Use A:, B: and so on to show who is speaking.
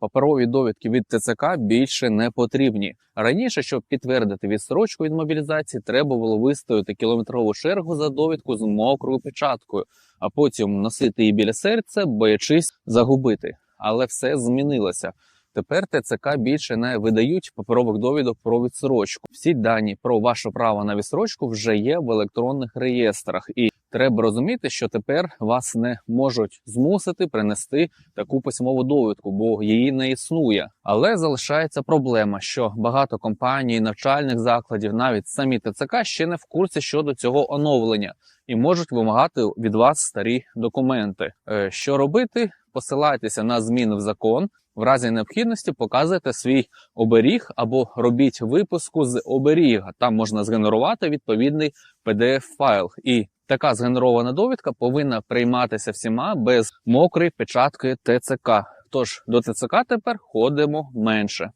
A: паперові довідки від ТЦК більше не потрібні. Раніше, щоб підтвердити відстрочку від мобілізації, треба було вистояти кілометрову чергу за довідку з мокрою печаткою, а потім носити її біля серця, боячись загубити. Але все змінилося. Тепер ТЦК більше не видають паперових довідок про відсрочку. Всі дані про ваше право на відсрочку вже є в електронних реєстрах, і треба розуміти, що тепер вас не можуть змусити принести таку письмову довідку, бо її не існує. Але залишається проблема, що багато компаній, навчальних закладів, навіть самі ТЦК ще не в курсі щодо цього оновлення і можуть вимагати від вас старі документи. Е, Що робити? Посилайтеся на зміни в закон. В разі необхідності показуйте свій оберіг або робіть випуску з оберіга. Там можна згенерувати відповідний pdf файл і така згенерована довідка повинна прийматися всіма без мокрої печатки ТЦК. Тож до ТЦК тепер ходимо менше.